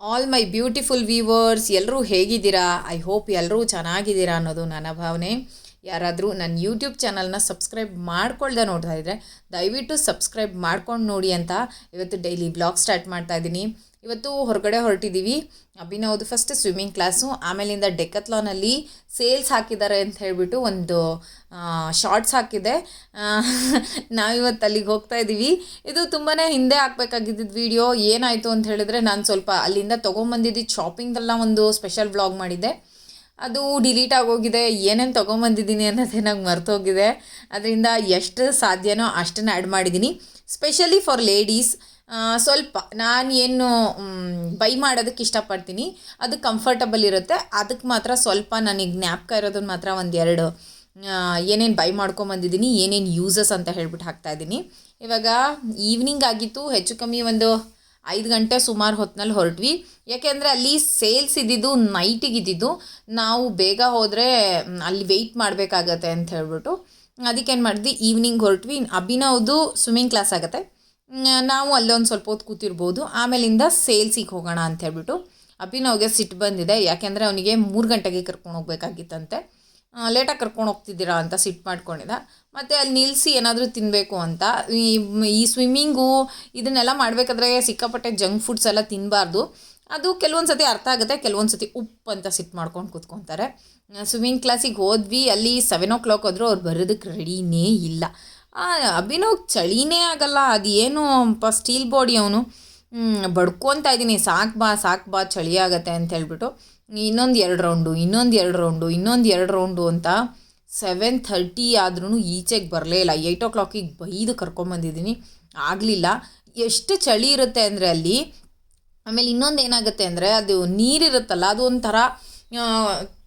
All my beautiful viewers ಎಲ್ಲರೂ ಹೇಗಿದ್ದೀರಾ? I hope ಎಲ್ಲರೂ ಚೆನ್ನಾಗಿದ್ದೀರಾ ಅನ್ನೋದು ನನ್ನ ಭಾವನೆ. ಯಾರಾದರೂ ನನ್ನ ಯೂಟ್ಯೂಬ್ ಚಾನಲ್ನ ಸಬ್ಸ್ಕ್ರೈಬ್ ಮಾಡ್ಕೊಳ್ದೆ ನೋಡ್ತಾ ಇದ್ದರೆ ದಯವಿಟ್ಟು ಸಬ್ಸ್ಕ್ರೈಬ್ ಮಾಡ್ಕೊಂಡು ನೋಡಿ ಅಂತ ಇವತ್ತು ಡೈಲಿ ಬ್ಲಾಗ್ ಸ್ಟಾರ್ಟ್ ಮಾಡ್ತಾ ಇದ್ದೀನಿ. ಇವತ್ತು ಹೊರಗಡೆ ಹೊರಟಿದ್ದೀವಿ ಅಭಿನವ್ದು ಫಸ್ಟ್ ಸ್ವಿಮ್ಮಿಂಗ್ ಕ್ಲಾಸು ಆಮೇಲಿಂದ ಡೆಕತ್ಲಾನಲ್ಲಿ ಸೇಲ್ಸ್ ಹಾಕಿದ್ದಾರೆ ಅಂತ ಹೇಳಿಬಿಟ್ಟು ಒಂದು ಶಾರ್ಟ್ಸ್ ಹಾಕಿದೆ. ನಾವಿವತ್ತು ಅಲ್ಲಿಗೆ ಹೋಗ್ತಾ ಇದ್ದೀವಿ ಇದು ತುಂಬಾ ಹಿಂದೆ ಹಾಕ್ಬೇಕಾಗಿದ್ದ ವಿಡಿಯೋ ಏನಾಯಿತು ಅಂತ ಹೇಳಿದ್ರೆ ನಾನು ಸ್ವಲ್ಪ ಅಲ್ಲಿಂದ ತೊಗೊಂಬಂದಿದ್ದು ಶಾಪಿಂಗ್ದೆಲ್ಲ ಒಂದು ಸ್ಪೆಷಲ್ ವ್ಲಾಗ್ ಮಾಡಿದ್ದೆ. ಅದು ಡಿಲೀಟ್ ಆಗೋಗಿದೆ, ಏನೇನು ತೊಗೊಂಬಂದಿದ್ದೀನಿ ಅನ್ನೋದೇ ನಂಗೆ ಮರ್ತೋಗಿದೆ. ಅದರಿಂದ ಎಷ್ಟು ಸಾಧ್ಯನೋ ಅಷ್ಟನ್ನು ಆ್ಯಡ್ ಮಾಡಿದ್ದೀನಿ ಸ್ಪೆಷಲಿ ಫಾರ್ ಲೇಡೀಸ್ ಸ್ವಲ್ಪ ನಾನು ಏನು ಬೈ ಮಾಡೋದಕ್ಕೆ ಇಷ್ಟಪಡ್ತೀನಿ. ಅದು ಕಂಫರ್ಟಬಲ್ ಇರುತ್ತೆ. ಅದಕ್ಕೆ ಮಾತ್ರ ಸ್ವಲ್ಪ ನನಗೆ ಜ್ಞಾಪಕ ಇರೋದನ್ನು ಮಾತ್ರ ಒಂದೆರಡು ಏನೇನು ಬೈ ಮಾಡ್ಕೊಂಬಂದಿದ್ದೀನಿ ಏನೇನು ಯೂಸಸ್ ಅಂತ ಹೇಳ್ಬಿಟ್ಟು ಹಾಕ್ತಾ ಇದ್ದೀನಿ ಇವಾಗ ಈವ್ನಿಂಗ್ ಆಗಿತ್ತು, ಹೆಚ್ಚು ಕಮ್ಮಿ ಒಂದು ಐದು ಗಂಟೆ ಸುಮಾರು ಹೊತ್ತಿನಲ್ಲಿ ಹೊರಟ್ವಿ. ಯಾಕೆಂದರೆ ಅಲ್ಲಿ ಸೇಲ್ಸ್ ಇದ್ದಿದ್ದು ನೈಟಿಗೆ ಇದ್ದಿದ್ದು. ನಾವು ಬೇಗ ಹೋದರೆ ಅಲ್ಲಿ ವೆಯ್ಟ್ ಮಾಡಬೇಕಾಗತ್ತೆ ಅಂತ ಹೇಳ್ಬಿಟ್ಟು. ಅದಕ್ಕೇನು ಮಾಡಿದ್ವಿ ಈವ್ನಿಂಗ್ ಹೊರಟ್ವಿ. ಅಭಿನವ್ದು ಸ್ವಿಮ್ಮಿಂಗ್ ಕ್ಲಾಸ್ ಆಗುತ್ತೆ. ನಾವು ಅಲ್ಲೊಂದು ಸ್ವಲ್ಪ ಹೊತ್ತು ಕೂತಿರ್ಬೋದು. ಆಮೇಲಿಂದ ಸೇಲ್ಸಿಗೆ ಹೋಗೋಣ ಅಂತ ಹೇಳ್ಬಿಟ್ಟು. ಅಭಿನವ್ಗೆ ಸಿಟ್ಟು ಬಂದಿದೆ. ಯಾಕೆಂದರೆ ಅವನಿಗೆ ಮೂರು ಗಂಟೆಗೆ ಕರ್ಕೊಂಡು ಹೋಗ್ಬೇಕಾಗಿತ್ತಂತೆ. ಲೇಟಾಗಿ ಕರ್ಕೊಂಡು ಹೋಗ್ತಿದ್ದೀರಾ ಅಂತ ಸಿಟ್ಟು ಮಾಡ್ಕೊಂಡಿದ್ದ. ಮತ್ತು ಅಲ್ಲಿ ನಿಲ್ಲಿಸಿ ಏನಾದರೂ ತಿನ್ನಬೇಕು ಅಂತ. ಈ ಈ ಸ್ವಿಮ್ಮಿಂಗು ಇದನ್ನೆಲ್ಲ ಮಾಡಬೇಕಾದ್ರೆ ಸಿಕ್ಕಾಪಟ್ಟೆ ಜಂಕ್ ಫುಡ್ಸ್ ಎಲ್ಲ ತಿನ್ನಬಾರ್ದು ಅದು ಕೆಲವೊಂದು ಸತಿ ಅರ್ಥ ಆಗುತ್ತೆ ಕೆಲವೊಂದು ಸತಿ ಉಪ್ಪು ಅಂತ ಸಿಟ್ಟು ಮಾಡ್ಕೊಂಡು ಕೂತ್ಕೊತಾರೆ. ಸ್ವಿಮ್ಮಿಂಗ್ ಕ್ಲಾಸಿಗೆ ಹೋದ್ವಿ, ಅಲ್ಲಿ ಸೆವೆನ್ ಓ ಕ್ಲಾಕ್ ಆದರೂ ಅವ್ರು ಬರೋದಕ್ಕೆ ರೆಡಿನೇ ಇಲ್ಲ. ಅಭಿನವ್ ಚಳಿನೇ ಆಗಲ್ಲ, ಅದು ಏನು ಪ ಸ್ಟೀಲ್ ಬಾಡಿ ಅವನು. ಬಡ್ಕೊತಾ ಇದ್ದೀನಿ, ಸಾಕು ಬಾ ಸಾಕು ಬಾ, ಚಳಿ ಆಗತ್ತೆ ಅಂತ ಹೇಳ್ಬಿಟ್ಟು. ಇನ್ನೊಂದು ಎರಡು ರೌಂಡು ಇನ್ನೊಂದು ಎರಡು ರೌಂಡು ಇನ್ನೊಂದು ಎರಡು ರೌಂಡು ಅಂತ ಸೆವೆನ್ ಥರ್ಟಿ ಆದ್ರೂ ಈಚೆಗೆ ಬರಲೇ ಇಲ್ಲ. ಏಯ್ಟ್ ಓ ಕ್ಲಾಕಿಗೆ ಬೈದು ಕರ್ಕೊಂಬಂದಿದ್ದೀನಿ ಆಗಲಿಲ್ಲ. ಎಷ್ಟು ಚಳಿ ಇರುತ್ತೆ ಅಂದರೆ ಅಲ್ಲಿ, ಆಮೇಲೆ ಇನ್ನೊಂದು ಏನಾಗುತ್ತೆ ಅಂದರೆ ಅದು ನೀರಿರುತ್ತಲ್ಲ ಅದು ಒಂಥರ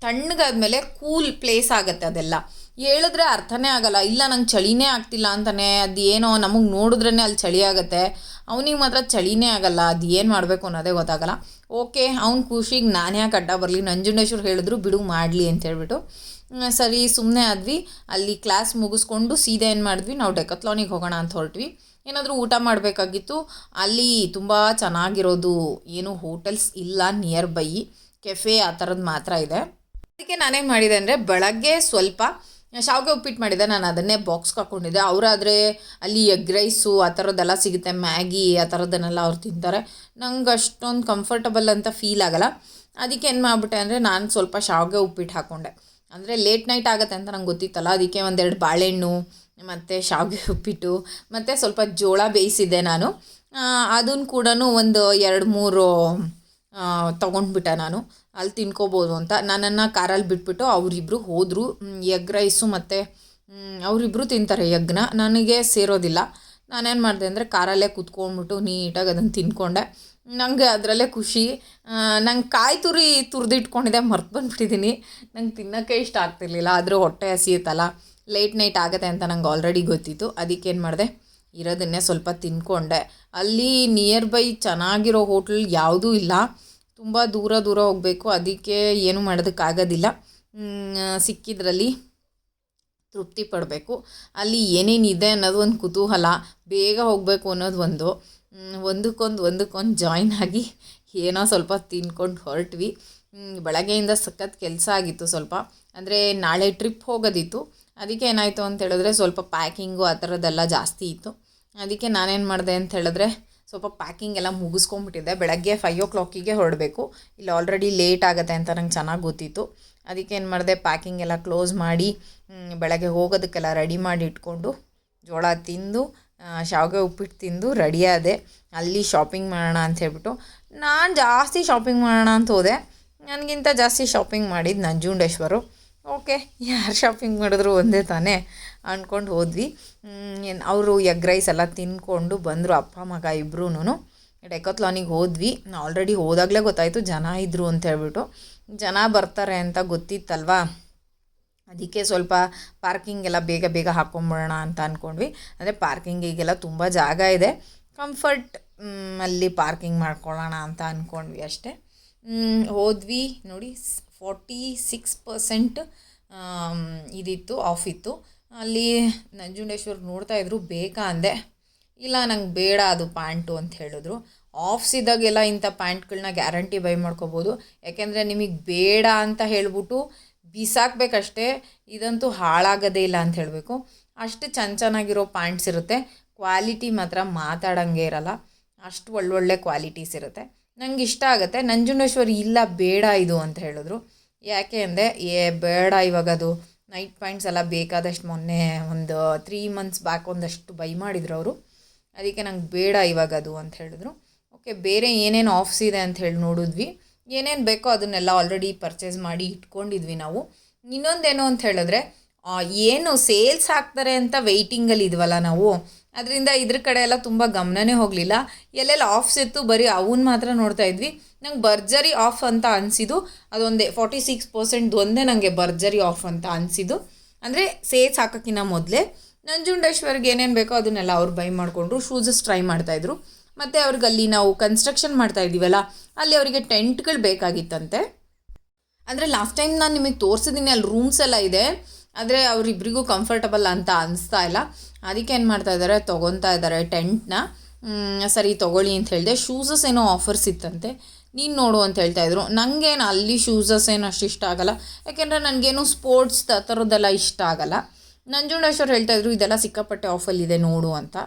ತಣ್ಣಗಾದ್ಮೇಲೆ ಕೂಲ್ ಪ್ಲೇಸ್ ಆಗುತ್ತೆ ಅದೆಲ್ಲ. ಹೇಳಿದ್ರೆ ಅರ್ಥನೇ ಆಗಲ್ಲ. ಇಲ್ಲ, ನಂಗೆ ಚಳಿನೇ ಆಗ್ತಿಲ್ಲ ಅಂತಾನೆ. ಅದು ಏನೋ ನಮಗೆ ನೋಡಿದ್ರೇ ಅಲ್ಲಿ ಚಳಿ ಆಗುತ್ತೆ. ಅವನಿಗೆ ಮಾತ್ರ ಚಳಿನೇ ಆಗಲ್ಲ. ಅದು ಏನು ಮಾಡಬೇಕು ಅನ್ನೋದೇ ಗೊತ್ತಾಗಲ್ಲ. ಓಕೆ, ಅವ್ನ ಖುಷಿಗೆ ನಾನು ಯಾಕೆ ಅಡ್ಡ ಬರಲಿ. ನಂಜುಂಡೇಶ್ವರ್ ಹೇಳಿದ್ರು, ಬಿಡು, ಮಾಡಲಿ ಅಂತ ಹೇಳ್ಬಿಟ್ಟು. ಸರಿ ಸುಮ್ಮನೆ ಆದ್ವಿ. ಅಲ್ಲಿ ಕ್ಲಾಸ್ ಮುಗಿಸ್ಕೊಂಡು ಸೀದಾ ಏನು ಮಾಡಿದ್ವಿ? ನಾವು ಡೆಕತ್ಲಾನಿಗೆ ಹೋಗೋಣ ಅಂತ ಹೊರಟ್ವಿ. ಏನಾದರೂ ಊಟ ಮಾಡಬೇಕಾಗಿತ್ತು. ಅಲ್ಲಿ ತುಂಬ ಚೆನ್ನಾಗಿರೋದು, ಏನು ಹೋಟೆಲ್ಸ್ ಇಲ್ಲ ನಿಯರ್ ಬೈ ಕೆಫೆ ಆ ಥರದ್ದು ಮಾತ್ರ ಇದೆ. ಅದಕ್ಕೆ ನಾನೇನು ಮಾಡಿದೆ ಅಂದರೆ, ಬೆಳಗ್ಗೆ ಸ್ವಲ್ಪ ಶಾವಿಗೆ ಉಪ್ಪಿಟ್ಟು ಮಾಡಿದ್ದೆ ನಾನು ಅದನ್ನೇ ಬಾಕ್ಸ್ಗೆ ಹಾಕ್ಕೊಂಡಿದ್ದೆ ಅವರಾದರೆ ಅಲ್ಲಿ ಎಗ್ ರೈಸು ಆ ಥರದ್ದೆಲ್ಲ ಸಿಗುತ್ತೆ, ಮ್ಯಾಗಿ ಆ ಥರದ್ದನ್ನೆಲ್ಲ ಅವ್ರು ತಿಂತಾರೆ. ನಂಗೆ ಅಷ್ಟೊಂದು ಕಂಫರ್ಟಬಲ್ ಅಂತ ಫೀಲ್ ಆಗಲ್ಲ. ಅದಕ್ಕೆ ಏನು ಮಾಡಿಬಿಟ್ಟೆ ಅಂದರೆ ನಾನು ಸ್ವಲ್ಪ ಶಾವಿಗೆ ಉಪ್ಪಿಟ್ಟು ಹಾಕ್ಕೊಂಡೆ ಅಂದರೆ ಲೇಟ್ ನೈಟ್ ಆಗುತ್ತೆ ಅಂತ ನಂಗೆ ಗೊತ್ತಿತ್ತಲ್ಲ, ಅದಕ್ಕೆ ಒಂದೆರಡು ಬಾಳೆಹಣ್ಣು, ಮತ್ತು ಶಾವಿಗೆ ಉಪ್ಪಿಟ್ಟು, ಮತ್ತು ಸ್ವಲ್ಪ ಜೋಳ ಬೇಯಿಸಿದ್ದೆ ನಾನು. ಅದನ್ನು ಕೂಡ ಒಂದು ಎರಡು ಮೂರು ತೊಗೊಂಡ್ಬಿಟ್ಟೆ ನಾನು. ಅಲ್ಲಿ ತಿನ್ಕೋಬೋದು ಅಂತ. ನನ್ನನ್ನು ಕಾರಲ್ಲಿ ಬಿಟ್ಬಿಟ್ಟು ಅವರಿಬ್ಬರು ಹೋದರು. ಎಗ್ ರೈಸು ಮತ್ತು ಅವರಿಬ್ಬರು ತಿಂತಾರೆ ಎಗ್ನ. ನನಗೆ ಸೇರೋದಿಲ್ಲ. ನಾನೇನು ಮಾಡಿದೆ ಅಂದರೆ ಕಾರಲ್ಲೇ ಕುತ್ಕೊಂಡ್ಬಿಟ್ಟು ನೀಟಾಗಿ ಅದನ್ನು ತಿನ್ಕೊಂಡೆ. ನನಗೆ ಅದರಲ್ಲೇ ಖುಷಿ. ನಂಗೆ ಕಾಯಿ ತುರಿ ತುರಿದಿಟ್ಕೊಂಡಿದ್ದೆ ಮರ್ತು ಬಂದುಬಿಟ್ಟಿದ್ದೀನಿ ನಂಗೆ ತಿನ್ನೋಕ್ಕೆ ಇಷ್ಟ ಆಗ್ತಿರ್ಲಿಲ್ಲ. ಆದರೂ ಹೊಟ್ಟೆ ಹಸಿಯುತ್ತಲ್ಲ. ಲೇಟ್ ನೈಟ್ ಆಗುತ್ತೆ ಅಂತ ನಂಗೆ ಆಲ್ರೆಡಿ ಗೊತ್ತಿತ್ತು. ಅದಕ್ಕೇನು ಮಾಡಿದೆ? ಇರೋದನ್ನೇ ಸ್ವಲ್ಪ ತಿನ್ಕೊಂಡೆ. ಅಲ್ಲಿ ನಿಯರ್ ಬೈ ಚೆನ್ನಾಗಿರೋ ಹೋಟ್ಲ್ ಯಾವುದೂ ಇಲ್ಲ. ತುಂಬ ದೂರ ದೂರ ಹೋಗಬೇಕು. ಅದಕ್ಕೆ ಏನೂ ಮಾಡೋದಕ್ಕಾಗೋದಿಲ್ಲ. ಸಿಕ್ಕಿದ್ರಲ್ಲಿ ತೃಪ್ತಿ ಪಡಬೇಕು. ಅಲ್ಲಿ ಏನೇನಿದೆ ಅನ್ನೋದು ಒಂದು ಕುತೂಹಲ. ಬೇಗ ಹೋಗಬೇಕು ಅನ್ನೋದು ಒಂದು ಒಂದಕ್ಕೊಂದು ಒಂದಕ್ಕೊಂದು ಜಾಯ್ನ್ ಆಗಿ ಏನೋ ಸ್ವಲ್ಪ ತಿನ್ಕೊಂಡು ಹೊರಟ್ವಿ. ಬೆಳಗ್ಗೆಯಿಂದ ಸಖತ್ ಕೆಲಸ ಆಗಿತ್ತು ಸ್ವಲ್ಪ. ಅಂದರೆ ನಾಳೆ ಟ್ರಿಪ್ ಹೋಗೋದಿತ್ತು. ಅದಕ್ಕೆ ಏನಾಯಿತು ಅಂತ ಹೇಳಿದ್ರೆ ಸ್ವಲ್ಪ ಪ್ಯಾಕಿಂಗು ಆ ಥರದ್ದೆಲ್ಲ ಜಾಸ್ತಿ ಇತ್ತು. ಅದಕ್ಕೆ ನಾನೇನು ಮಾಡಿದೆ ಅಂತ ಹೇಳಿದ್ರೆ ಸ್ವಲ್ಪ ಪ್ಯಾಕಿಂಗ್ ಎಲ್ಲ ಮುಗಿಸ್ಕೊಂಡ್ಬಿಟ್ಟಿದ್ದೆ. ಬೆಳಗ್ಗೆ ಫೈವ್ ಓ ಕ್ಲಾಕಿಗೆ ಹೊರಡಬೇಕು. ಇಲ್ಲಿ ಆಲ್ರೆಡಿ ಲೇಟ್ ಆಗುತ್ತೆ ಅಂತ ನಂಗೆ ಚೆನ್ನಾಗಿ ಗೊತ್ತಿತ್ತು. ಅದಕ್ಕೆ ಏನು ಮಾಡಿದೆ ಪ್ಯಾಕಿಂಗ್ ಎಲ್ಲ ಕ್ಲೋಸ್ ಮಾಡಿ ಬೆಳಗ್ಗೆ ಹೋಗೋದಕ್ಕೆಲ್ಲ ರೆಡಿ ಮಾಡಿ ಇಟ್ಕೊಂಡು ಜೋಳ ತಿಂದು ಶಾವಿಗೆ ಉಪ್ಪಿಟ್ಟು ತಿಂದು ರೆಡಿಯಾದೆ ಅಲ್ಲಿ ಶಾಪಿಂಗ್ ಮಾಡೋಣ ಅಂತ ಹೇಳ್ಬಿಟ್ಟು ನಾನು ಜಾಸ್ತಿ ಶಾಪಿಂಗ್ ಮಾಡೋಣ ಅಂತ ಹೋದೆ. ನನಗಿಂತ ಜಾಸ್ತಿ ಶಾಪಿಂಗ್ ಮಾಡಿದ್ದು ನಂಜುಂಡೇಶ್ವರು. ಓಕೆ ಯಾರು ಶಾಪಿಂಗ್ ಮಾಡಿದ್ರು ಒಂದೇ ತಾನೇ ಅಂದ್ಕೊಂಡು ಹೋದ್ವಿ. ಅವರು ಎಗ್ ರೈಸ್ ಎಲ್ಲ ತಿನ್ಕೊಂಡು ಬಂದರು, ಅಪ್ಪ, ಮಗ ಇಬ್ಬರೂ ಡೆಕೋತ್ಲಾನಿಗೆ ಹೋದ್ವಿ. ಆಲ್ರೆಡಿ ಹೋದಾಗಲೇ ಗೊತ್ತಾಯಿತು, ಜನ ಇದ್ದರು ಅಂತ ಹೇಳ್ಬಿಟ್ಟು. ಜನ ಬರ್ತಾರೆ ಅಂತ ಗೊತ್ತಿತ್ತಲ್ವಾ? ಅದಕ್ಕೆ ಸ್ವಲ್ಪ ಪಾರ್ಕಿಂಗ್ ಎಲ್ಲ ಬೇಗ ಬೇಗ ಹಾಕ್ಕೊಂಬಿಡೋಣ ಅಂತ ಅಂದ್ಕೊಂಡ್ವಿ ಅಂದರೆ ಪಾರ್ಕಿಂಗಿಗೆಲ್ಲ ತುಂಬ ಜಾಗ ಇದೆ. ಕಂಫರ್ಟ್ ಅಲ್ಲಿ ಪಾರ್ಕಿಂಗ್ ಮಾಡ್ಕೊಳ್ಳೋಣ ಅಂತ ಅಂದ್ಕೊಂಡ್ವಿ ಅಷ್ಟೇ. ಹೋದ್ವಿ, ನೋಡಿ ಫಾರ್ಟಿ ಸಿಕ್ಸ್ ಪರ್ಸೆಂಟ್ ಇದಿತ್ತು ಆಫ್ ಇತ್ತು. ಅಲ್ಲಿ ನಂಜುಂಡೇಶ್ವರ್ ನೋಡ್ತಾ ಇದ್ರು, ಬೇಕಾ ಅಂದೆ. ಇಲ್ಲ, ನಂಗೆ ಬೇಡ ಅದು ಪ್ಯಾಂಟು ಅಂತ ಹೇಳಿದ್ರು. ಆಫ್ಸ್ ಇದ್ದಾಗೆಲ್ಲ ಇಂಥ ಪ್ಯಾಂಟ್ಗಳನ್ನ ಗ್ಯಾರಂಟಿ ಬೈ ಮಾಡ್ಕೋಬೋದು. ಯಾಕೆಂದರೆ ನಿಮಗೆ ಬೇಡ ಅಂತ ಹೇಳ್ಬಿಟ್ಟು ಬಿಸಾಕ್ಬೇಕಷ್ಟೇ, ಇದಂತೂ ಹಾಳಾಗೋದೇ ಇಲ್ಲ ಅಂತ ಹೇಳಬೇಕು. ಅಷ್ಟು ಚೆನ್ನ ಚೆನ್ನಾಗಿರೋ ಪ್ಯಾಂಟ್ಸ್ ಇರುತ್ತೆ. ಕ್ವಾಲಿಟಿ ಮಾತ್ರ ಮಾತಾಡೋಂಗೆ ಇರಲ್ಲ. ಅಷ್ಟು ಒಳ್ಳೊಳ್ಳೆ ಕ್ವಾಲಿಟೀಸ್ ಇರುತ್ತೆ. ನಂಗೆ ಇಷ್ಟ ಆಗುತ್ತೆ. ನಂಜುಂಡೇಶ್ವರಿ ಇಲ್ಲ, ಬೇಡ ಇದು ಅಂತ ಹೇಳಿದ್ರು. ಯಾಕೆ ಅಂದರೆ, ಏ, ಬೇಡ ಇವಾಗ ಅದು. ನೈಟ್ ಪಾಯಿಂಟ್ಸ್ ಎಲ್ಲ ಬೇಕಾದಷ್ಟು ಮೊನ್ನೆ ಒಂದು ತ್ರೀ ಮಂತ್ಸ್ ಬ್ಯಾಕ್ ಒಂದಷ್ಟು ಬೈ ಮಾಡಿದ್ರು ಅವರು. ಅದಕ್ಕೆ ನಂಗೆ ಬೇಡ ಇವಾಗ ಅದು ಅಂತ ಹೇಳಿದ್ರು. ಓಕೆ ಬೇರೆ ಏನೇನು ಆಫ್ಸ್ ಇದೆ ಅಂತ ಹೇಳಿ ನೋಡಿದ್ವಿ. ಏನೇನು ಬೇಕೋ ಅದನ್ನೆಲ್ಲ ಆಲ್ರೆಡಿ ಪರ್ಚೇಸ್ ಮಾಡಿ ಇಟ್ಕೊಂಡಿದ್ವಿ ನಾವು. ಇನ್ನೊಂದೇನು ಅಂತ ಹೇಳಿದ್ರೆ ಏನು ಸೇಲ್ಸ್ ಹಾಕ್ತಾರೆ ಅಂತ ವೆಯ್ಟಿಂಗಲ್ಲಿ ಇದ್ವಲ್ಲ ನಾವು ಅದರಿಂದ ಇದ್ರ ಕಡೆ ಎಲ್ಲ ತುಂಬ ಗಮನನೇ ಹೋಗಲಿಲ್ಲ. ಎಲ್ಲೆಲ್ಲ ಆಫ್ಸ್ ಇತ್ತು, ಬರೀ ಅವನ್ನ ಮಾತ್ರ ನೋಡ್ತಾ ಇದ್ವಿ. ನಂಗೆ ಭರ್ಜರಿ ಆಫ್ ಅಂತ ಅನಿಸಿದ್ದು, ಅದೊಂದೇ ಫಾರ್ಟಿ ಸಿಕ್ಸ್ ಪರ್ಸೆಂಟ್ ಒಂದೇ ನನಗೆ ಭರ್ಜರಿ ಆಫ್ ಅಂತ ಅನಿಸಿದ್ದು. ಅಂದರೆ ಸೇಲ್ಸ್ ಹಾಕೋಕ್ಕಿಂತ ಮೊದಲೇ. ನಂಜುಂಡೇಶ್ವರ್ಗೆ ಏನೇನು ಬೇಕೋ ಅದನ್ನೆಲ್ಲ ಅವ್ರು ಬೈ ಮಾಡಿಕೊಂಡ್ರು ಶೂಸಸ್ ಟ್ರೈ ಮಾಡ್ತಾಯಿದ್ರು ಮತ್ತು ಅವ್ರಿಗೆ ಅಲ್ಲಿ ನಾವು ಕನ್ಸ್ಟ್ರಕ್ಷನ್ ಮಾಡ್ತಾ ಇದ್ದೀವಲ್ಲ, ಅಲ್ಲಿ ಅವರಿಗೆ ಟೆಂಟ್ಗಳು ಬೇಕಾಗಿತ್ತಂತೆ. ಅಂದರೆ ಲಾಸ್ಟ್ ಟೈಮ್ ನಾನು ನಿಮಗೆ ತೋರಿಸಿದ್ದೀನಿ ಅಲ್ಲಿ ರೂಮ್ಸ್ ಎಲ್ಲ ಇದೆ. ಆದರೆ ಅವರಿಬ್ಬರಿಗೂ ಕಂಫರ್ಟಬಲ್ ಅಂತ ಅನಿಸ್ತಾ ಇಲ್ಲ. ಅದಕ್ಕೆ ಏನು ಮಾಡ್ತಾ ಇದ್ದಾರೆ ತೊಗೊತಾ ಇದ್ದಾರೆ ಟೆಂಟ್ನ ಸರಿ ತೊಗೊಳ್ಳಿ ಅಂತ ಹೇಳಿದೆ. ಶೂಸಸ್ ಏನೋ ಆಫರ್ಸ್ ಇತ್ತಂತೆ. ನೀನು ನೋಡು ಅಂತ ಹೇಳ್ತಾ ಇದ್ರು. ನನಗೇನು ಅಲ್ಲಿ ಶೂಸಸ್ ಏನು ಅಷ್ಟು ಇಷ್ಟ ಆಗಲ್ಲ. ಯಾಕೆಂದರೆ ನನಗೇನು ಸ್ಪೋರ್ಟ್ಸ್ ಆ ಥರದ್ದೆಲ್ಲ ಇಷ್ಟ ಆಗಲ್ಲ. ನಂಜುಂಡೇಶ್ವರ್ ಹೇಳ್ತಾ ಇದ್ರು, ಇದೆಲ್ಲ ಸಿಕ್ಕಾಪಟ್ಟೆ ಆಫಲ್ಲಿದೆ ನೋಡು ಅಂತ.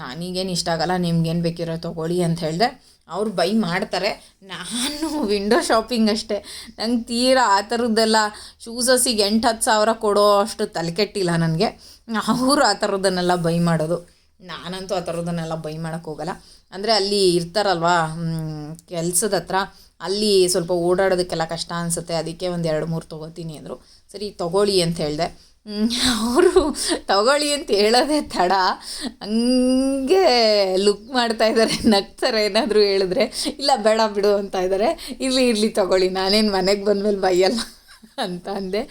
ನನಗೇನು ಇಷ್ಟ ಆಗಲ್ಲ, ನಿಮ್ಗೇನು ಬೇಕಿರೋ ತೊಗೊಳ್ಳಿ ಅಂತ ಹೇಳಿದೆ. ಅವ್ರು ಬೈ ಮಾಡ್ತಾರೆ. ನಾನು ವಿಂಡೋ ಶಾಪಿಂಗ್ ಅಷ್ಟೇ. ನಂಗೆ ತೀರಾ ಆ ಥರದ್ದೆಲ್ಲ ಶೂಸಸ್ಸಿಗೆ ಎಂಟು ಹತ್ತು ಸಾವಿರ ಕೊಡೋ ಅಷ್ಟು ತಲೆಕೆಟ್ಟಿಲ್ಲ ನನಗೆ. ಅವರು ಆ ಥರದ್ದನ್ನೆಲ್ಲ ಬೈ ಮಾಡೋದು. ನಾನಂತೂ ಆ ಥರದ್ದನ್ನೆಲ್ಲ ಬೈ ಮಾಡೋಕ್ಕೆ ಹೋಗಲ್ಲ. ಅಂದರೆ ಅಲ್ಲಿ ಇರ್ತಾರಲ್ವಾ ಕೆಲಸದ ಹತ್ರ, ಅಲ್ಲಿ ಸ್ವಲ್ಪ ಓಡಾಡೋದಕ್ಕೆಲ್ಲ ಕಷ್ಟ ಅನಿಸುತ್ತೆ. ಅದಕ್ಕೆ ಒಂದು ಎರಡು ಮೂರು ತೊಗೋತೀನಿ ಅಂದರು. ಸರಿ, ತೊಗೊಳ್ಳಿ ಅಂತ ಹೇಳಿದೆ. ಅವರು ತಗೊಳ್ಳಿ ಅಂತ ಹೇಳೋದೇ ತಡ. ಹಂಗೆ ಲುಕ್ ಮಾಡ್ತಾ ಇದ್ದಾರೆ ನಗ್ತಾರೆ ಏನಾದರೂ ಹೇಳಿದ್ರೆ, ಇಲ್ಲ, ಬೇಡ ಬಿಡು ಅಂತ ಇದ್ದಾರೆ ಇರಲಿ ಇರಲಿ ತಗೊಳ್ಳಿ. ನಾನೇನು ಮನೆಗೆ ಬಂದ್ಮೇಲೆ ಬೈಯಲ್ಲ ಅಂತ ಅಂದೆ.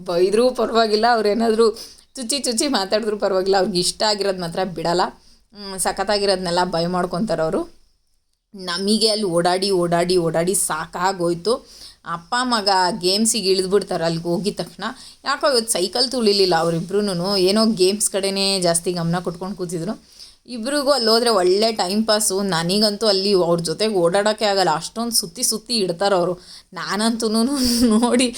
ಬೈದರೂ ಪರವಾಗಿಲ್ಲ. ಅವ್ರೇನಾದರೂ ಚುಚ್ಚಿ ಚುಚ್ಚಿ ಮಾತಾಡಿದ್ರು ಪರವಾಗಿಲ್ಲ. ಅವ್ರಿಗೆ ಇಷ್ಟ ಆಗಿರೋದು ಮಾತ್ರ ಬಿಡಲ್ಲ. ಸಖತ್ತಾಗಿರೋದನ್ನೆಲ್ಲ ಬೈ ಮಾಡ್ಕೊತಾರೆ ಅವರು. ನಮಗೆ ಅಲ್ಲಿ ಓಡಾಡಿ ಓಡಾಡಿ ಓಡಾಡಿ ಸಾಕಾಗೋಯ್ತು. ಅಪ್ಪ ಮಗ ಗೇಮ್ಸಿಗೆ ಇಳಿದ್ಬಿಡ್ತಾರೆ ಅಲ್ಲಿಗೆ ಹೋಗಿದ ತಕ್ಷಣ. ಯಾಕೋ ಇವತ್ತು ಸೈಕಲ್ ತುಳಿಲಿಲ್ಲ ಅವರಿಬ್ರು ಏನೋ ಗೇಮ್ಸ್ ಕಡೆನೇ ಜಾಸ್ತಿ ಗಮನ ಕೊಟ್ಕೊಂಡು ಕೂತಿದ್ರು. ಇಬ್ರಿಗೂ ಅಲ್ಲಿ ಹೋದರೆ ಒಳ್ಳೆ ಟೈಮ್ ಪಾಸು ನನಗಂತೂ ಅಲ್ಲಿ ಅವ್ರ ಜೊತೆಗೆ ಓಡಾಡೋಕ್ಕೆ ಆಗಲ್ಲ. ಅಷ್ಟೊಂದು ಸುತ್ತಿ ಸುತ್ತಿ ಇಡ್ತಾರೆ ಅವರು. ನಾನಂತೂ ನೋಡಿ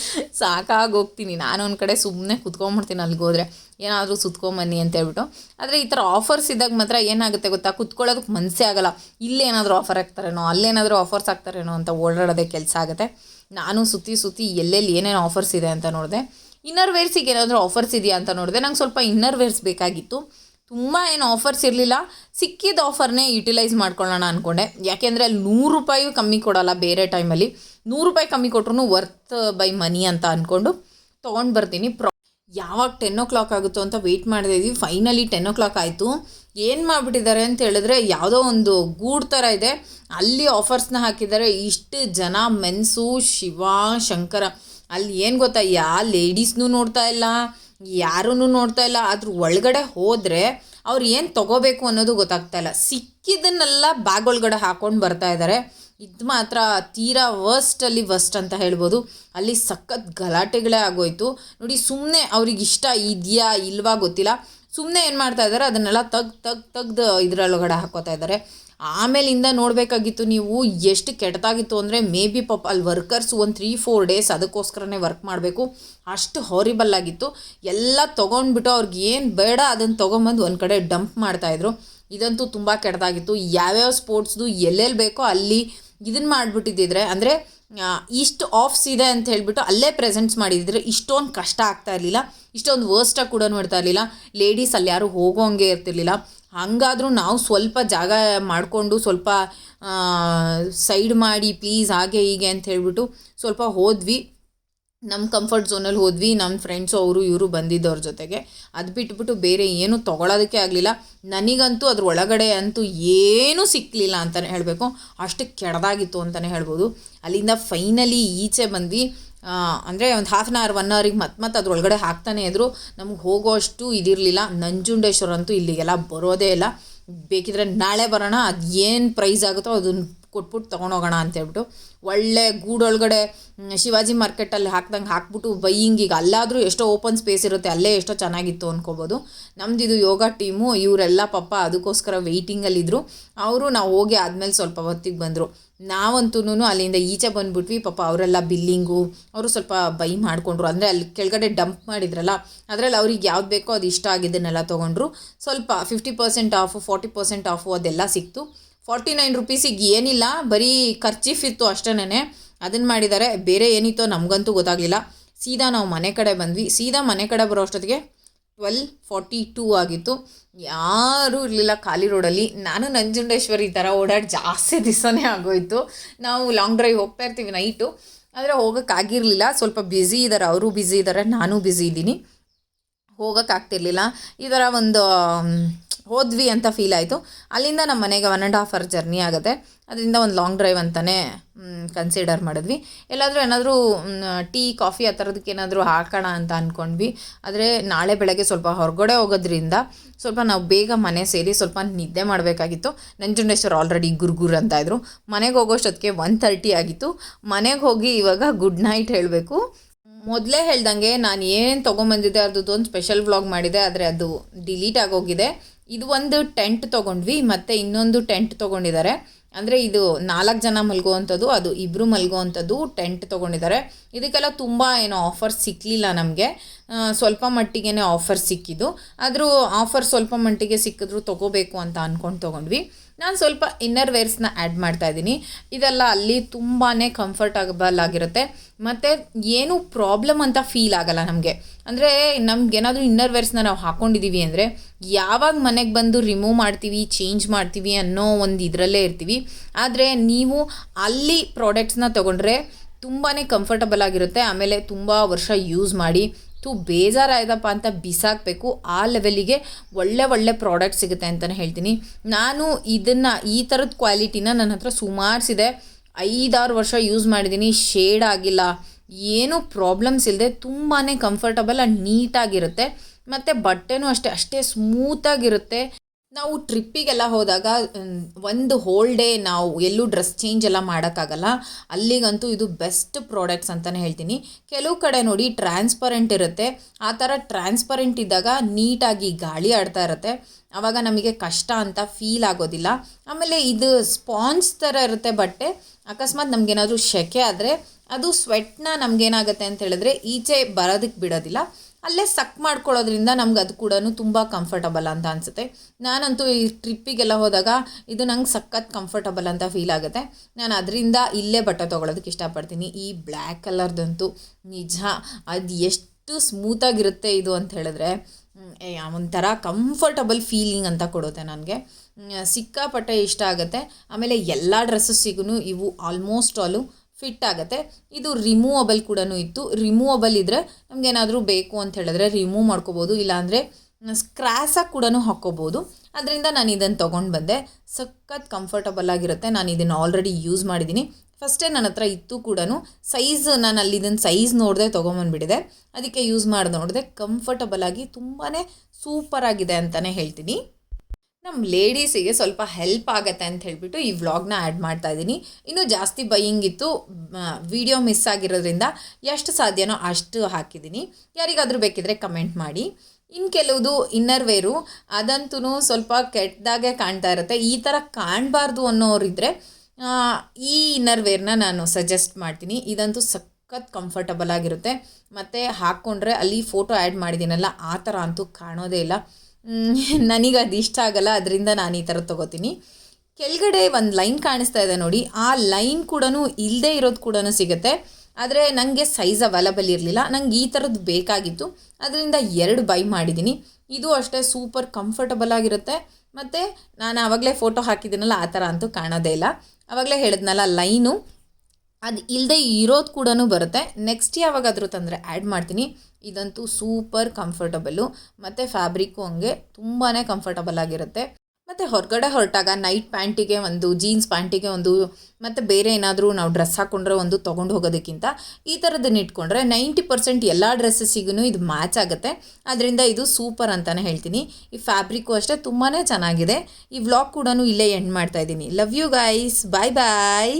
ಸಾಕಾಗೋಗ್ತೀನಿ ನಾನು ಒಂದು ಕಡೆ ಸುಮ್ಮನೆ ಕುತ್ಕೊಂಬಿಡ್ತೀನಿ ಅಲ್ಲಿಗೆ ಹೋದರೆ. ಏನಾದರೂ ಸುತ್ಕೊಂಬನ್ನಿ ಅಂತ ಹೇಳ್ಬಿಟ್ಟು. ಆದರೆ ಈ ಥರ ಆಫರ್ಸ್ ಇದ್ದಾಗ ಮಾತ್ರ ಏನಾಗುತ್ತೆ ಗೊತ್ತಾ? ಕುತ್ಕೊಳ್ಳೋದಕ್ಕೆ ಮನಸ್ಸೇ ಆಗಲ್ಲ. ಇಲ್ಲೇನಾದರೂ ಆಫರ್ ಹಾಕ್ತಾರೇನೋ, ಅಲ್ಲೇನಾದರೂ ಆಫರ್ಸ್ ಹಾಕ್ತಾರೇನೋ ಅಂತ ಓಡಾಡೋದೇ ಕೆಲಸ ಆಗುತ್ತೆ. ನಾನು ಸುತ್ತಿ ಸುತ್ತಿ ಎಲ್ಲೆಲ್ಲಿ ಏನೇನು ಆಫರ್ಸ್ ಇದೆ ಅಂತ ನೋಡಿದೆ. ಇನ್ನರ್ ವೇರ್ಸಿಗೆ ಏನಾದರೂ ಆಫರ್ಸ್ ಇದೆಯಾ ಅಂತ ನೋಡಿದೆ. ನಂಗೆ ಸ್ವಲ್ಪ ಇನ್ನರ್ ವೇರ್ಸ್ ಬೇಕಾಗಿತ್ತು. ತುಂಬ ಏನು ಆಫರ್ಸ್ ಇರಲಿಲ್ಲ. ಸಿಕ್ಕಿದ ಆಫರ್ನೇ ಯುಟಿಲೈಸ್ ಮಾಡ್ಕೊಳ್ಳೋಣ ಅಂದ್ಕೊಂಡೆ ಯಾಕೆಂದರೆ ಅಲ್ಲಿ ನೂರು ರೂಪಾಯಿ ಕಮ್ಮಿ ಕೊಡೋಲ್ಲ ಬೇರೆ ಟೈಮಲ್ಲಿ ನೂರು ರೂಪಾಯಿ ಕಮ್ಮಿ ಕೊಟ್ರು ವರ್ತ್ ಬೈ ಮನಿ ಅಂತ ಅಂದ್ಕೊಂಡು ತೊಗೊಂಡು ಬರ್ತೀನಿ. ಪ್ರಾ ಯಾವಾಗ ಟೆನ್ ಓ ಕ್ಲಾಕ್ ಆಗುತ್ತೋ ಅಂತ ವೆಯ್ಟ್ ಮಾಡಿದೆ ಫೈನಲಿ ಟೆನ್ ಓ ಕ್ಲಾಕ್ ಆಯಿತು. ಏನು ಮಾಡಿಬಿಟ್ಟಿದ್ದಾರೆ ಅಂತ ಹೇಳಿದ್ರೆ ಯಾವುದೋ ಒಂದು ಗೂಡು ಥರ ಇದೆ. ಅಲ್ಲಿ ಆಫರ್ಸ್ನ ಹಾಕಿದ್ದಾರೆ. ಇಷ್ಟು ಜನ ಮೆನ್ಸು, ಶಿವ, ಶಂಕರ. ಅಲ್ಲಿ ಏನು ಗೊತ್ತಾ? ಯಾ ಲೇಡೀಸ್ನೂ ನೋಡ್ತಾ ಇಲ್ಲ ಯಾರೂ ನೋಡ್ತಾ ಇಲ್ಲ. ಅದ್ರ ಒಳಗಡೆ ಹೋದರೆ ಅವ್ರು ಏನು ತಗೋಬೇಕು ಅನ್ನೋದು ಗೊತ್ತಾಗ್ತಾ ಇಲ್ಲ. ಸಿಕ್ಕಿದ್ದನ್ನೆಲ್ಲ ಬ್ಯಾಗ್ ಒಳಗಡೆ ಹಾಕ್ಕೊಂಡು ಬರ್ತಾ ಇದ್ದಾರೆ ಇದು ಮಾತ್ರ ತೀರಾ ವರ್ಸ್ಟಲ್ಲಿ ವರ್ಸ್ಟ್ ಅಂತ ಹೇಳ್ಬೋದು. ಅಲ್ಲಿ ಸಖತ್ ಗಲಾಟೆಗಳೇ ಆಗೋಯ್ತು. ನೋಡಿ ಸುಮ್ಮನೆ ಅವ್ರಿಗೆ ಇಷ್ಟ ಇದೆಯಾ ಇಲ್ವಾ ಗೊತ್ತಿಲ್ಲ. ಸುಮ್ಮನೆ ಏನು ಮಾಡ್ತಾ ಇದ್ದಾರೆ ಅದನ್ನೆಲ್ಲ ತಗ್ ತಗ್, ತಗ್ದು ಇದರೊಳಗಡೆ ಹಾಕೋತಾ ಇದ್ದಾರೆ ಆಮೇಲಿಂದ ನೋಡಬೇಕಾಗಿತ್ತು ನೀವು ಎಷ್ಟು ಕೆಟ್ಟದಾಗಿತ್ತು ಅಂದರೆ, ಮೇ ಬಿ ಪಾಪ ಅಲ್ಲಿ ವರ್ಕರ್ಸ್ ಒಂದು ತ್ರೀ ಫೋರ್ ಡೇಸ್ ಅದಕ್ಕೋಸ್ಕರನೇ ವರ್ಕ್ ಮಾಡಬೇಕು. ಅಷ್ಟು ಹಾರಿಬಲ್ ಆಗಿತ್ತು. ಎಲ್ಲ ತೊಗೊಂಡ್ಬಿಟ್ಟು ಅವ್ರಿಗೆ ಏನು ಬೇಡ ಅದನ್ನು ತೊಗೊಂಬಂದು ಒಂದು ಕಡೆ ಡಂಪ್ ಮಾಡ್ತಾಯಿದ್ರು ಇದಂತೂ ತುಂಬ ಕೆಟ್ಟದಾಗಿತ್ತು. ಯಾವ್ಯಾವ ಸ್ಪೋರ್ಟ್ಸ್ದು ಎಲ್ಲೆಲ್ಲಿ ಬೇಕೋ ಅಲ್ಲಿ ಇದನ್ನು ಮಾಡಿಬಿಟ್ಟಿದ್ದಿದ್ರೆ, ಅಂದರೆ ಇಷ್ಟು ಆಫ್ಸ್ ಇದೆ ಅಂತ ಹೇಳಿಬಿಟ್ಟು ಅಲ್ಲೇ ಪ್ರೆಸೆಂಟ್ಸ್ ಮಾಡಿದ್ರೆ ಇಷ್ಟೊಂದು ಕಷ್ಟ ಆಗ್ತಾ ಇರಲಿಲ್ಲ. ಇಷ್ಟೊಂದು ವರ್ಸ್ಟಾಗಿ ಕೂಡ ನೋಡ್ತಾ ಇರಲಿಲ್ಲ. ಲೇಡೀಸ್ ಅಲ್ಲಿ ಯಾರು ಹೋಗೋಂಗೆ ಇರ್ತಿರ್ಲಿಲ್ಲ. ಹಾಗಾದರೂ ನಾವು ಸ್ವಲ್ಪ ಜಾಗ ಮಾಡಿಕೊಂಡು ಸ್ವಲ್ಪ ಸೈಡ್ ಮಾಡಿ ಪ್ಲೀಸ್ ಹಾಗೆ ಹೀಗೆ ಅಂತ ಹೇಳಿಬಿಟ್ಟು ಸ್ವಲ್ಪ ಹೋದ್ವಿ. ನಮ್ಮ ಕಂಫರ್ಟ್ ಝೋನಲ್ಲಿ ಹೋದ್ವಿ ನಮ್ಮ ಫ್ರೆಂಡ್ಸು ಅವರು, ಇವರು ಬಂದಿದ್ದವ್ರ ಜೊತೆಗೆ. ಅದು ಬಿಟ್ಬಿಟ್ಟು ಬೇರೆ ಏನೂ ತೊಗೊಳೋದಕ್ಕೆ ಆಗಲಿಲ್ಲ. ನನಗಂತೂ ಅದ್ರ ಒಳಗಡೆ ಅಂತೂ ಏನೂ ಸಿಕ್ಕಲಿಲ್ಲ ಅಂತಲೇ ಹೇಳಬೇಕು. ಅಷ್ಟು ಕೆಡದಾಗಿತ್ತು ಅಂತಲೇ ಹೇಳ್ಬೋದು. ಅಲ್ಲಿಂದ ಫೈನಲಿ ಈಚೆ ಬಂದ್ವಿ. ಅಂದರೆ ಒಂದು ಹಾಫ್ ಆನ್ ಅವರ್ ಒನ್ ಅವರಿಗೆ ಮತ್ತೆ ಮತ್ತೆ ಅದ್ರೊಳಗಡೆ ಹಾಕ್ತಾನೆ ಇದ್ರು. ನಮಗೆ ಹೋಗೋಷ್ಟು ಇದಿರಲಿಲ್ಲ. ನಂಜುಂಡೇಶ್ವರ ಅಂತೂ ಇಲ್ಲಿಗೆಲ್ಲ ಬರೋದೇ ಇಲ್ಲ. ಬೇಕಿದ್ರೆ ನಾಳೆ ಬರೋಣ. ಅದು ಏನು ಪ್ರೈಸ್ ಆಗುತ್ತೋ ಅದನ್ನು ಕೊಟ್ಬಿಟ್ಟು ತೊಗೊಂಡೋಗೋಣ ಅಂತೇಳ್ಬಿಟ್ಟು ಒಳ್ಳೆ ಗೂಡೊಳಗಡೆ ಶಿವಾಜಿ ಮಾರ್ಕೆಟಲ್ಲಿ ಹಾಕ್ದಂಗೆ ಹಾಕ್ಬಿಟ್ಟು ಬೈಯಿಂಗ್ ಈಗ ಅಲ್ಲಾದರೂ ಎಷ್ಟೋ ಓಪನ್ ಸ್ಪೇಸ್ ಇರುತ್ತೆ, ಅಲ್ಲೇ ಎಷ್ಟೋ ಚೆನ್ನಾಗಿತ್ತು ಅಂದ್ಕೋಬೋದು ನಮ್ದು ಇದು ಯೋಗ ಟೀಮು, ಇವರೆಲ್ಲ ಪಾಪ ಅದಕ್ಕೋಸ್ಕರ ವೆಯ್ಟಿಂಗಲ್ಲಿದ್ದರು ಅವರು ನಾವು ಹೋಗಿ ಆದಮೇಲೆ ಸ್ವಲ್ಪ ಹೊತ್ತಿಗೆ ಬಂದರು. ನಾವಂತೂ ಅಲ್ಲಿಂದ ಈಚೆ ಬಂದುಬಿಟ್ವಿ, ಪಾಪ ಅವರೆಲ್ಲ ಬಿಲ್ಲಿಂಗು ಅವರು ಸ್ವಲ್ಪ ಬೈ ಮಾಡಿಕೊಂಡ್ರು. ಅಂದರೆ ಅಲ್ಲಿ ಕೆಳಗಡೆ ಡಂಪ್ ಮಾಡಿದ್ರಲ್ಲ, ಅದರಲ್ಲಿ ಅವ್ರಿಗೆ ಯಾವ್ದು ಬೇಕೋ ಅದು ಇಷ್ಟ ಆಗಿದ್ದನ್ನೆಲ್ಲ ತೊಗೊಂಡ್ರು. ಸ್ವಲ್ಪ fifty percent off forty percent off ಅದೆಲ್ಲ ಸಿಕ್ತು. ಫಾರ್ಟಿ ನೈನ್ ರುಪೀಸಿಗೆ ಏನಿಲ್ಲ, ಬರೀ ಖರ್ಚೀಫ್ ಇತ್ತು ಅಷ್ಟೇನೆ ಅದನ್ನು ಮಾಡಿದ್ದಾರೆ ಬೇರೆ ಏನಿತ್ತೋ ನಮಗಂತೂ ಗೊತ್ತಾಗಲಿಲ್ಲ. ಸೀದಾ ನಾವು ಮನೆ ಕಡೆ ಬಂದ್ವಿ. ಸೀದಾ ಮನೆ ಕಡೆ ಬರೋ ಅಷ್ಟೊತ್ತಿಗೆ ಟ್ವೆಲ್ ಫಾರ್ಟಿ ಟೂ ಆಗಿತ್ತು. ಯಾರೂ ಇರಲಿಲ್ಲ ಖಾಲಿ ರೋಡಲ್ಲಿ. ನಾನು ನಂಜುಂಡೇಶ್ವರಿ ಈ ಥರ ಓಡಾಡಿ ಜಾಸ್ತಿ ದಿವಸನೇ ಆಗೋಯ್ತು. ನಾವು ಲಾಂಗ್ ಡ್ರೈವ್ ಹೋಗ್ತಾ ಇರ್ತೀವಿ ನೈಟು. ಆದರೆ ಹೋಗೋಕ್ಕಾಗಿರಲಿಲ್ಲ. ಸ್ವಲ್ಪ ಬ್ಯುಸಿ ಇದ್ದಾರೆ ಅವರು ಬ್ಯುಸಿ ಇದ್ದಾರೆ ನಾನು ಬ್ಯುಸಿ ಇದ್ದೀನಿ. ಹೋಗೋಕ್ಕಾಗ್ತಿರ್ಲಿಲ್ಲ. ಈ ಥರ ಒಂದು ಹೋದ್ವಿ ಅಂತ ಫೀಲ್ ಆಯಿತು. ಅಲ್ಲಿಂದ ನಮ್ಮ ಮನೆಗೆ one and half hour journey ಆಗುತ್ತೆ. ಅದರಿಂದ ಒಂದು ಲಾಂಗ್ ಡ್ರೈವ್ ಅಂತಲೇ ಕನ್ಸಿಡರ್ ಮಾಡಿದ್ವಿ. ಎಲ್ಲಾದರೂ ಏನಾದರೂ ಟೀ ಕಾಫಿ ಆ ಥರದಕ್ಕೆ ಏನಾದರೂ ಹಾಕೋಣ ಅಂತ ಅಂದ್ಕೊಂಡ್ವಿ ಆದರೆ ನಾಳೆ ಬೆಳಗ್ಗೆ ಸ್ವಲ್ಪ ಹೊರಗಡೆ ಹೋಗೋದ್ರಿಂದ ಸ್ವಲ್ಪ ನಾವು ಬೇಗ ಮನೆ ಸೇರಿ ಸ್ವಲ್ಪ ನಿದ್ದೆ ಮಾಡಬೇಕಾಗಿತ್ತು. ನಂಜುಂಡೇಶ್ವರ ಆಲ್ರೆಡಿ ಗುರುಗುರು ಅಂತ ಇದ್ರು. ಮನೆಗೆ ಹೋಗೋಷ್ಟೊತ್ತಿಗೆ ಒನ್ ತರ್ಟಿ ಆಗಿತ್ತು. ಮನೆಗೆ ಹೋಗಿ ಇವಾಗ ಗುಡ್ ನೈಟ್ ಹೇಳಬೇಕು. ಮೊದಲೇ ಹೇಳ್ದಂಗೆ ನಾನು ಏನು ತೊಗೊಂಬಂದಿದ್ದೆ ಅದ್ರದ್ದೊಂದು ಸ್ಪೆಷಲ್ ವ್ಲಾಗ್ ಮಾಡಿದೆ, ಆದರೆ ಅದು ಡಿಲೀಟ್ ಆಗೋಗಿದೆ. ಇದು ಒಂದು ಟೆಂಟ್ ತೊಗೊಂಡ್ವಿ, ಮತ್ತು ಇನ್ನೊಂದು ಟೆಂಟ್ ತೊಗೊಂಡಿದ್ದಾರೆ. ಅಂದರೆ ಇದು ನಾಲ್ಕು ಜನ ಮಲಗುವಂಥದ್ದು, ಅದು ಇಬ್ಬರು ಮಲಗುವಂಥದ್ದು ಟೆಂಟ್ ತೊಗೊಂಡಿದ್ದಾರೆ. ಇದಕ್ಕೆಲ್ಲ ತುಂಬ ಏನೋ ಆಫರ್ ಸಿಕ್ಕಲಿಲ್ಲ ನಮಗೆ. ಸ್ವಲ್ಪ ಮಟ್ಟಿಗೆ ಆಫರ್ ಸಿಕ್ಕಿದ್ದು. ಆದರೂ ಆಫರ್ ಸ್ವಲ್ಪ ಮಟ್ಟಿಗೆ ಸಿಕ್ಕಿದ್ರು ತೊಗೋಬೇಕು ಅಂತ ಅಂದ್ಕೊಂಡು ತೊಗೊಂಡ್ವಿ. ನಾನು ಸ್ವಲ್ಪ ಇನ್ನರ್ ವೇರ್ಸ್ನ ಆ್ಯಡ್ ಮಾಡ್ತಾ ಇದ್ದೀನಿ. ಇದೆಲ್ಲ ಅಲ್ಲಿ ತುಂಬಾ ಕಂಫರ್ಟಬಲ್ ಆಗಿರುತ್ತೆ. ಮತ್ತು ಏನೂ ಪ್ರಾಬ್ಲಮ್ ಅಂತ ಫೀಲ್ ಆಗಲ್ಲ ನಮಗೆ. ಅಂದರೆ ನಮ್ಗೇನಾದರೂ ಇನ್ನರ್ ವೇರ್ಸ್ನ ನಾವು ಹಾಕ್ಕೊಂಡಿದ್ದೀವಿ ಅಂದರೆ ಯಾವಾಗ ಮನೆಗೆ ಬಂದು ರಿಮೂವ್ ಮಾಡ್ತೀವಿ ಚೇಂಜ್ ಮಾಡ್ತೀವಿ ಅನ್ನೋ ಒಂದು ಇದರಲ್ಲೇ ಇರ್ತೀವಿ. ಆದರೆ ನೀವು ಅಲ್ಲಿ ಪ್ರಾಡಕ್ಟ್ಸ್ನ ತೊಗೊಂಡ್ರೆ ತುಂಬಾ ಕಂಫರ್ಟಬಲ್ ಆಗಿರುತ್ತೆ. ಆಮೇಲೆ ತುಂಬ ವರ್ಷ ಯೂಸ್ ಮಾಡಿ ತು ಬೇಜಾರಾಯ್ತಪ್ಪ ಅಂತ ಬಿಸಾಕಬೇಕು, ಆ ಲೆವೆಲಿಗೆ ಒಳ್ಳೆ ಒಳ್ಳೆ ಪ್ರಾಡಕ್ಟ್ ಸಿಗುತ್ತೆ ಅಂತಲೇ ಹೇಳ್ತೀನಿ. ನಾನು ಇದನ್ನು, ಈ ಥರದ ಕ್ವಾಲಿಟಿನ ನನ್ನ ಹತ್ರ ಸುಮಾರಿಸಿದೆ ಐದಾರು ವರ್ಷ ಯೂಸ್ ಮಾಡಿದ್ದೀನಿ ಶೇಡ್ ಆಗಿಲ್ಲ. ಏನೂ ಪ್ರಾಬ್ಲಮ್ಸ್ ಇಲ್ಲದೆ ತುಂಬಾ ಕಂಫರ್ಟಬಲ್ ಆ್ಯಂಡ್ ನೀಟಾಗಿರುತ್ತೆ ಮತ್ತು ಬಟ್ಟೆನೂ ಅಷ್ಟೇ ಅಷ್ಟೇ ಸ್ಮೂತಾಗಿರುತ್ತೆ ನಾವು ಟ್ರಿಪ್ಪಿಗೆಲ್ಲ ಹೋದಾಗ ಒಂದು ಹೋಲ್ ಡೇ ನಾವು ಎಲ್ಲೂ ಡ್ರೆಸ್ ಚೇಂಜ್ ಎಲ್ಲ ಮಾಡೋಕ್ಕಾಗಲ್ಲ. ಅಲ್ಲಿಗಂತೂ ಇದು ಬೆಸ್ಟ್ ಪ್ರಾಡಕ್ಟ್ಸ್ ಅಂತಲೇ ಹೇಳ್ತೀನಿ. ಕೆಲವು ಕಡೆ ನೋಡಿ ಟ್ರಾನ್ಸ್ಪರೆಂಟ್ ಇರುತ್ತೆ. ಆ ಥರ ಟ್ರಾನ್ಸ್ಪರೆಂಟ್ ಇದ್ದಾಗ ನೀಟಾಗಿ ಗಾಳಿ ಆಡ್ತಾ ಇರುತ್ತೆ. ಆವಾಗ ನಮಗೆ ಕಷ್ಟ ಅಂತ ಫೀಲ್ ಆಗೋದಿಲ್ಲ. ಆಮೇಲೆ ಇದು ಸ್ಪಾಂಜ್ ಥರ ಇರುತ್ತೆ ಬಟ್ಟೆ. ಅಕಸ್ಮಾತ್ ನಮಗೇನಾದರೂ ಶೆಕೆ ಆದರೆ, ಅದು ಸ್ವೆಟ್ನ ನಮಗೇನಾಗುತ್ತೆ ಅಂತ ಹೇಳಿದ್ರೆ ಈಚೆ ಬರೋದಕ್ಕೆ ಬಿಡೋದಿಲ್ಲ. ಅಲ್ಲೇ ಸಕ್ ಮಾಡ್ಕೊಳ್ಳೋದ್ರಿಂದ ನಮ್ಗೆ ಅದು ಕೂಡ ತುಂಬ ಕಂಫರ್ಟಬಲ್ ಅಂತ ಅನಿಸುತ್ತೆ. ನಾನಂತೂ ಈ ಟ್ರಿಪ್ಪಿಗೆಲ್ಲ ಹೋದಾಗ ಇದು ನಂಗೆ ಸಖತ್ ಕಂಫರ್ಟಬಲ್ ಅಂತ ಫೀಲ್ ಆಗುತ್ತೆ. ನಾನು ಅದರಿಂದ ಇಲ್ಲೇ ಬಟ್ಟೆ ತೊಗೊಳೋದಕ್ಕೆ ಇಷ್ಟಪಡ್ತೀನಿ. ಈ ಬ್ಲ್ಯಾಕ್ ಕಲರ್ದಂತೂ ನಿಜ ಅದು ಎಷ್ಟು ಸ್ಮೂತಾಗಿರುತ್ತೆ ಇದು ಅಂತ ಹೇಳಿದ್ರೆ ಒಂಥರ ಕಂಫರ್ಟಬಲ್ ಫೀಲಿಂಗ್ ಅಂತ ಕೊಡುತ್ತೆ ನನಗೆ. ಸಿಕ್ಕಾಪಟ್ಟೆ ಇಷ್ಟ ಆಗುತ್ತೆ. ಆಮೇಲೆ ಎಲ್ಲ ಡ್ರೆಸ್ಸಸ್ಸಿಗೂ ಇವು ಆಲ್ಮೋಸ್ಟ್ ಆಲು ಫಿಟ್ ಆಗುತ್ತೆ. ಇದು ರಿಮೂವಬಲ್ ಕೂಡ ಇತ್ತು. ರಿಮೂವಬಲ್ ಇದ್ದರೆ ನಮಗೇನಾದರೂ ಬೇಕು ಅಂತ ಹೇಳಿದ್ರೆ ರಿಮೂವ್ ಮಾಡ್ಕೋಬೋದು. ಇಲ್ಲಾಂದರೆ ಸ್ಕ್ರ್ಯಾಸಾಗಿ ಕೂಡ ಹಾಕ್ಕೋಬೋದು. ಅದರಿಂದ ನಾನು ಇದನ್ನು ತೊಗೊಂಡು ಬಂದೆ. ಸಖತ್ ಕಂಫರ್ಟಬಲ್ ಆಗಿರುತ್ತೆ. ನಾನು ಇದನ್ನು ಆಲ್ರೆಡಿ ಯೂಸ್ ಮಾಡಿದ್ದೀನಿ ಫಸ್ಟೇ ನನ್ನ ಹತ್ರ ಇತ್ತು ಕೂಡ ಸೈಜ್ ನಾನು ಅಲ್ಲಿ ಇದನ್ನು ಸೈಜ್ ನೋಡಿದೆ ತೊಗೊಂಬಂದ್ಬಿಟ್ಟಿದೆ. ಅದಕ್ಕೆ ಯೂಸ್ ಮಾಡಿ ನೋಡಿದೆ. ಕಂಫರ್ಟಬಲ್ ಆಗಿ ತುಂಬಾ ಸೂಪರಾಗಿದೆ ಅಂತಲೇ ಹೇಳ್ತೀನಿ. ನಮ್ಮ ಲೇಡೀಸಿಗೆ ಸ್ವಲ್ಪ ಹೆಲ್ಪ್ ಆಗತ್ತೆ ಅಂತ ಹೇಳ್ಬಿಟ್ಟು ಈ ವ್ಲಾಗ್ನ ಆ್ಯಡ್ ಮಾಡ್ತಾ ಇದ್ದೀನಿ ಇನ್ನೂ ಜಾಸ್ತಿ ಬೈಯಿಂಗ್ ಇತ್ತು ವಿಡಿಯೋ ಮಿಸ್ ಆಗಿರೋದ್ರಿಂದ ಎಷ್ಟು ಸಾಧ್ಯನೋ ಅಷ್ಟು ಹಾಕಿದ್ದೀನಿ ಯಾರಿಗಾದರೂ ಬೇಕಿದ್ರೆ ಕಮೆಂಟ್ ಮಾಡಿ. ಇನ್ನು ಕೆಲವುದು ಇನ್ನರ್ ವೇರು ಅದಂತೂ ಸ್ವಲ್ಪ ಕೆಟ್ಟದಾಗೆ ಕಾಣ್ತಾ ಇರುತ್ತೆ. ಈ ಥರ ಕಾಣಬಾರ್ದು ಅನ್ನೋರಿದ್ದರೆ ಈ ಇನ್ನರ್ ವೇರ್ನ ನಾನು ಸಜೆಸ್ಟ್ ಮಾಡ್ತೀನಿ. ಇದಂತೂ ಸಖತ್ ಕಂಫರ್ಟಬಲ್ ಆಗಿರುತ್ತೆ. ಮತ್ತು ಹಾಕ್ಕೊಂಡ್ರೆ ಅಲ್ಲಿ ಫೋಟೋ ಆ್ಯಡ್ ಮಾಡಿದ್ದೀನಲ್ಲ ಆ ಥರ ಅಂತೂ ಕಾಣೋದೇ ಇಲ್ಲ. ನನಗೆ ಅದು ಇಷ್ಟ ಆಗಲ್ಲ, ಅದರಿಂದ ನಾನು ಈ ಥರ ತೊಗೋತೀನಿ. ಕೆಳಗಡೆ ಒಂದು ಲೈನ್ ಕಾಣಿಸ್ತಾ ಇದೆ ನೋಡಿ, ಆ ಲೈನ್ ಕೂಡ ಇಲ್ಲದೆ ಇರೋದು ಕೂಡ ಸಿಗುತ್ತೆ. ಆದರೆ ನನಗೆ ಸೈಜ್ ಅವೈಲಬಲ್ ಇರಲಿಲ್ಲ, ನಂಗೆ ಈ ಥರದ್ದು ಬೇಕಾಗಿತ್ತು. ಅದರಿಂದ ಎರಡು ಬೈ ಮಾಡಿದ್ದೀನಿ ಇದು ಅಷ್ಟೇ ಸೂಪರ್ ಕಂಫರ್ಟಬಲ್ ಆಗಿರುತ್ತೆ. ಮತ್ತು ನಾನು ಆವಾಗಲೇ ಫೋಟೋ ಹಾಕಿದ್ದೀನಲ್ಲ, ಆ ಥರ ಅಂತೂ ಕಾಣೋದೇ ಇಲ್ಲ. ಆವಾಗಲೇ ಹೇಳಿದ್ನಲ್ಲ, ಲೈನು ಅದು ಇಲ್ಲದೆ ಇರೋದು ಕೂಡ ಬರುತ್ತೆ. ನೆಕ್ಸ್ಟ್ ಯಾವಾಗಾದರೂ ತಂದರೆ ಆ್ಯಡ್ ಮಾಡ್ತೀನಿ. ಇದಂತೂ ಸೂಪರ್ ಕಂಫರ್ಟಬಲ್ಲು ಮತ್ತು ಫ್ಯಾಬ್ರಿಕ್ಕು ಹಂಗೆ ತುಂಬಾ ಕಂಫರ್ಟಬಲ್ ಆಗಿರುತ್ತೆ. ಮತ್ತು ಹೊರಗಡೆ ಹೊರಟಾಗ ನೈಟ್ ಪ್ಯಾಂಟಿಗೆ ಒಂದು ಜೀನ್ಸ್ ಪ್ಯಾಂಟಿಗೆ ಒಂದು, ಮತ್ತು ಬೇರೆ ಏನಾದರೂ ನಾವು ಡ್ರೆಸ್ ಹಾಕ್ಕೊಂಡ್ರೆ ಒಂದು ತೊಗೊಂಡು ಹೋಗೋದಕ್ಕಿಂತ ಈ ಥರದನ್ನ ಇಟ್ಕೊಂಡ್ರೆ ನೈಂಟಿ ಪರ್ಸೆಂಟ್ ಎಲ್ಲ ಡ್ರೆಸ್ಸಸ್ಸಿಗೂ ಇದು ಮ್ಯಾಚ್ ಆಗುತ್ತೆ. ಅದರಿಂದ ಇದು ಸೂಪರ್ ಅಂತಲೇ ಹೇಳ್ತೀನಿ. ಈ ಫ್ಯಾಬ್ರಿಕ್ಕು ಅಷ್ಟೇ ತುಂಬಾ ಚೆನ್ನಾಗಿದೆ. ಈ ವ್ಲಾಗ್ ಕೂಡ ಇಲ್ಲೇ ಎಂಡ್ ಮಾಡ್ತಾ ಇದ್ದೀನಿ. Love you guys bye bye